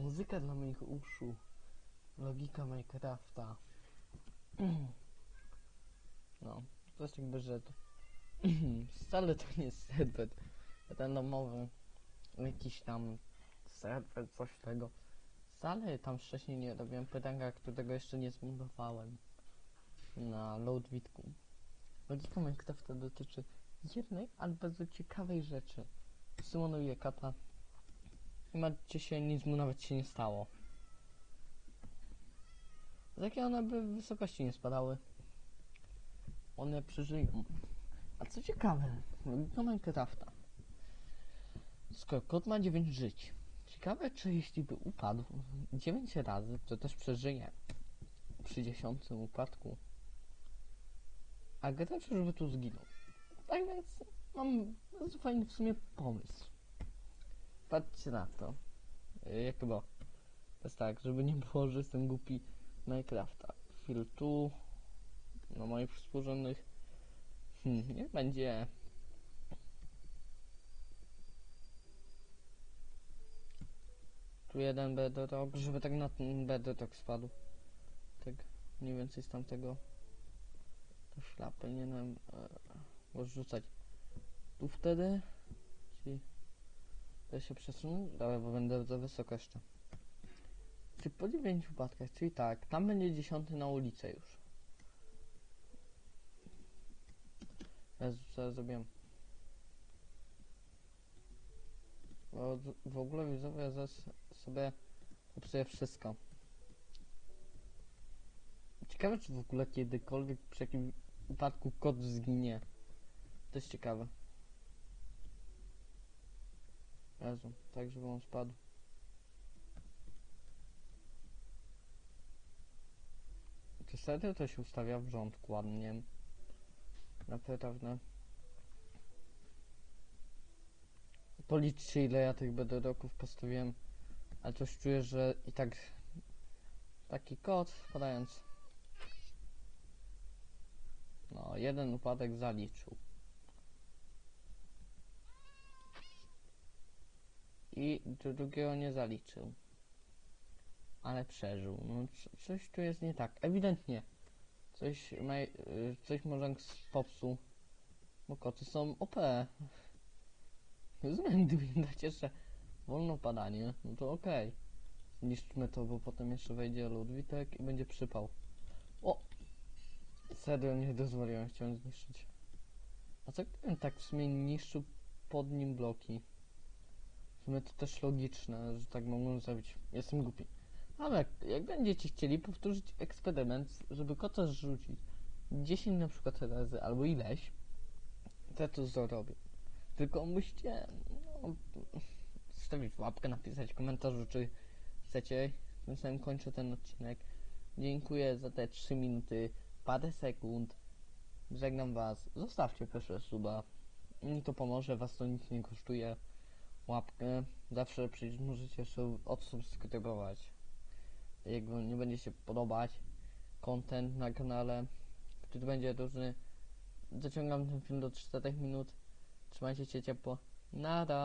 Muzyka dla moich uszu. Logika Minecrafta. No, to jest jakby, że to... Wcale to nie jest serwer randomowy. Jakiś tam serwer, coś tego. Wcale tam wcześniej nie robiłem pytania, którego jeszcze nie zbudowałem na Loadwitku. Logika Minecrafta dotyczy jednej, ale bardzo ciekawej rzeczy. Symuluje kata. I macie się, nic mu nawet się nie stało. Z jakiej one by wysokości nie spadały? One przeżyją. A co ciekawe, logika Minecrafta. Skoro kot ma 9 żyć, ciekawe czy jeśli by upadł 9 razy, to też przeżyje przy 10 upadku. A gracz już by tu zginął. Tak więc mam fajny w sumie pomysł. Patrzcie na to. Yy, Jak chyba. To jest tak, żeby nie było, że jestem głupi Minecrafta. Chwil tu. Na moich współrzędnych. Hmm, niech będzie. Tu jeden bedrock, żeby tak na ten bedrock spadł. Tak mniej więcej z tamtego. To szlapy nie wiem. E, go rzucać. Tu wtedy. Czyli. To się przesunę? Dobra, bo będę za wysoko jeszcze. Czy po 9 wypadkach, czyli tak, tam będzie dziesiąty na ulicę już. Jezu, co ja zrobiłem? Bo w ogóle widzowie ja sobie popsuję wszystko. Ciekawe czy w ogóle kiedykolwiek przy jakimś upadku kot zginie. To jest ciekawe. Jezu, tak żeby on spadł. Czy to się ustawia w rządku ładnie? Naprawdę. Policzcie ile ja tych bedroków postawiłem. Ale coś czuję, że i tak taki kod wpadając. No, jeden upadek zaliczył. I drugiego nie zaliczył. Ale przeżył. No, coś tu jest nie tak. Ewidentnie. Coś, ma, y, coś może popsuł. Bo koty są OP. Rozumiem, gdyby dać jeszcze wolno padanie, no to okej. Zniszczmy to, bo potem jeszcze wejdzie Ludwitek i będzie przypał. O! Serio, nie dozwoliłem, chciałem zniszczyć. A co gdybym tak w sumie niszczył pod nim bloki? Sumie to też logiczne, że tak mogą zrobić. Jestem głupi. Ale jak, jak będziecie chcieli powtórzyć eksperyment, żeby kota zrzucić 10 na przykład razy albo ileś, to ja to zrobię. Tylko musicie no, zostawić łapkę, napisać komentarzu, czy chcecie. Tym samym kończę ten odcinek. Dziękuję za te 3 minuty, parę sekund. Żegnam was. Zostawcie proszę suba. Mi to pomoże, was to nic nie kosztuje. Łapkę. Zawsze przecież możecie odsubskrybować. Jak nie będzie się podobać content na kanale, który będzie różny. Dociągam ten film do 4 minut. Trzymajcie się ciepło. Nada.